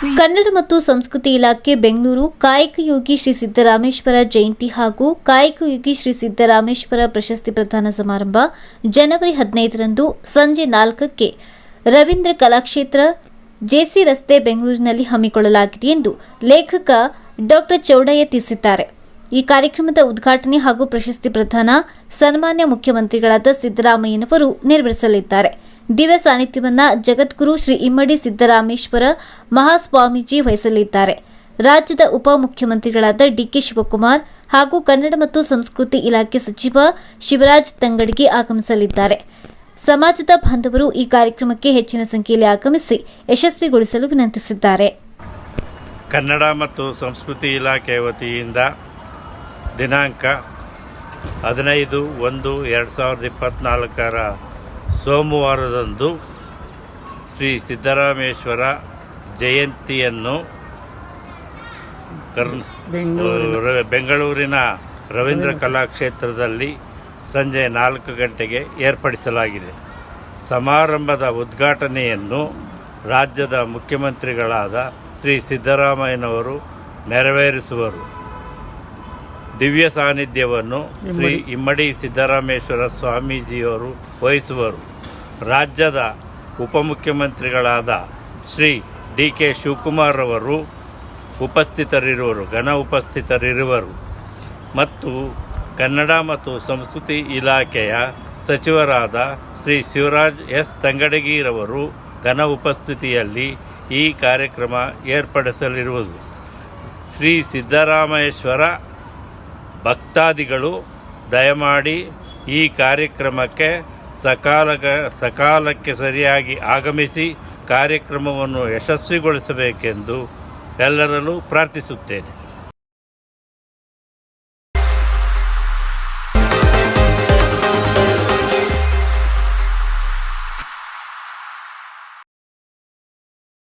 ಕನ್ನಡ ಮತ್ತು ಸಂಸ್ಕೃತಿ ಇಲಾಖೆ ಬೆಂಗಳೂರು ಕಾಯಕಯೋಗಿ ಶ್ರೀ ಸಿದ್ದರಾಮೇಶ್ವರ ಜಯಂತಿ ಹಾಗೂ ಕಾಯಕಯೋಗಿ ಶ್ರೀ ಸಿದ್ದರಾಮೇಶ್ವರ ಪ್ರಶಸ್ತಿ ಪ್ರದಾನ ಸಮಾರಂಭ ಜನವರಿ ಹದಿನೈದರಂದು ಸಂಜೆ ನಾಲ್ಕಕ್ಕೆ. ರವೀಂದ್ರ ಕಲಾಕ್ಷೇತ್ರ ಜೆಸಿ ರಸ್ತೆ ಬೆಂಗಳೂರಿನಲ್ಲಿ ಹಮ್ಮಿಕೊಳ್ಳಲಾಗಿದೆ ಎಂದು ಲೇಖಕ ಡಾಕ್ಟರ್ ಚೌಡಯ್ಯ ತಿಳಿಸಿದ್ದಾರೆ. ಈ ಕಾರ್ಯಕ್ರಮದ ಉದ್ಘಾಟನೆ ಹಾಗೂ ಪ್ರಶಸ್ತಿ ಪ್ರದಾನ ಸನ್ಮಾನ್ಯ ಮುಖ್ಯಮಂತ್ರಿಗಳಾದ ಸಿದ್ದರಾಮಯ್ಯನವರು ನೆರವೇರಿಸಲಿದ್ದಾರೆ. ದಿವ್ಯ ಸಾನ್ನಿಧ್ಯವನ್ನು ಜಗದ್ಗುರು ಶ್ರೀ ಇಮ್ಮಡಿ ಸಿದ್ದರಾಮೇಶ್ವರ ಮಹಾಸ್ವಾಮೀಜಿ ವಹಿಸಲಿದ್ದಾರೆ. ರಾಜ್ಯದ ಉಪಮುಖ್ಯಮಂತ್ರಿಗಳಾದ ಡಿಕೆ ಶಿವಕುಮಾರ್ ಹಾಗೂ ಕನ್ನಡ ಮತ್ತು ಸಂಸ್ಕೃತಿ ಇಲಾಖೆ ಸಚಿವ ಶಿವರಾಜ್ ತಂಗಡಿಗೆ ಆಗಮಿಸಲಿದ್ದಾರೆ. ಸಮಾಜದ ಬಾಂಧವರು ಈ ಕಾರ್ಯಕ್ರಮಕ್ಕೆ ಹೆಚ್ಚಿನ ಸಂಖ್ಯೆಯಲ್ಲಿ ಆಗಮಿಸಿ ಯಶಸ್ವಿಗೊಳಿಸಲು ವಿನಂತಿಸಿದ್ದಾರೆ. ಕನ್ನಡ ಮತ್ತು ಸಂಸ್ಕೃತಿ ಇಲಾಖೆ ವತಿಯಿಂದ ದಿನಾಂಕ ಹದಿನೈದು ಒಂದು ಎರಡು ಸಾವಿರದ ಇಪ್ಪತ್ತ್ನಾಲ್ಕರ ಸೋಮವಾರದಂದು ಶ್ರೀ ಸಿದ್ದರಾಮೇಶ್ವರ ಜಯಂತಿಯನ್ನು ಕರ್ನ್ ಬೆಂಗಳೂರಿನ ರವೀಂದ್ರ ಕಲಾಕ್ಷೇತ್ರದಲ್ಲಿ ಸಂಜೆ ನಾಲ್ಕು ಗಂಟೆಗೆ ಏರ್ಪಡಿಸಲಾಗಿದೆ. ಸಮಾರಂಭದ ಉದ್ಘಾಟನೆಯನ್ನು ರಾಜ್ಯದ ಮುಖ್ಯಮಂತ್ರಿಗಳಾದ ಶ್ರೀ ಸಿದ್ದರಾಮಯ್ಯನವರು ನೆರವೇರಿಸುವರು. ದಿವ್ಯ ಸಾನ್ನಿಧ್ಯವನ್ನು ಶ್ರೀ ಇಮ್ಮಡಿ ಸಿದ್ದರಾಮೇಶ್ವರ ಸ್ವಾಮೀಜಿಯವರು ವಹಿಸುವರು. ರಾಜ್ಯದ ಉಪಮುಖ್ಯಮಂತ್ರಿಗಳಾದ ಶ್ರೀ ಡಿ ಕೆ ಶಿವಕುಮಾರ್ ಅವರು ಉಪಸ್ಥಿತರಿರುವರು, ಘನ ಉಪಸ್ಥಿತರಿರುವರು. ಮತ್ತು ಕನ್ನಡ ಮತ್ತು ಸಂಸ್ಕೃತಿ ಇಲಾಖೆಯ ಸಚಿವರಾದ ಶ್ರೀ ಶಿವರಾಜ್ ಎಸ್. ತಂಗಡಗಿರವರು ಘನ ಉಪಸ್ಥಿತಿಯಲ್ಲಿ ಈ ಕಾರ್ಯಕ್ರಮ ಏರ್ಪಡಿಸಲಿರುವುದು. ಶ್ರೀ ಸಿದ್ದರಾಮೇಶ್ವರ ಭಕ್ತಾದಿಗಳು ದಯಮಾಡಿ ಈ ಕಾರ್ಯಕ್ರಮಕ್ಕೆ ಸಕಾಲಕ ಸಕಾಲಕ್ಕೆ ಸರಿಯಾಗಿ ಆಗಮಿಸಿ ಕಾರ್ಯಕ್ರಮವನ್ನು ಯಶಸ್ವಿಗೊಳಿಸಬೇಕೆಂದು ಎಲ್ಲರಲ್ಲೂ ಪ್ರಾರ್ಥಿಸುತ್ತೇನೆ.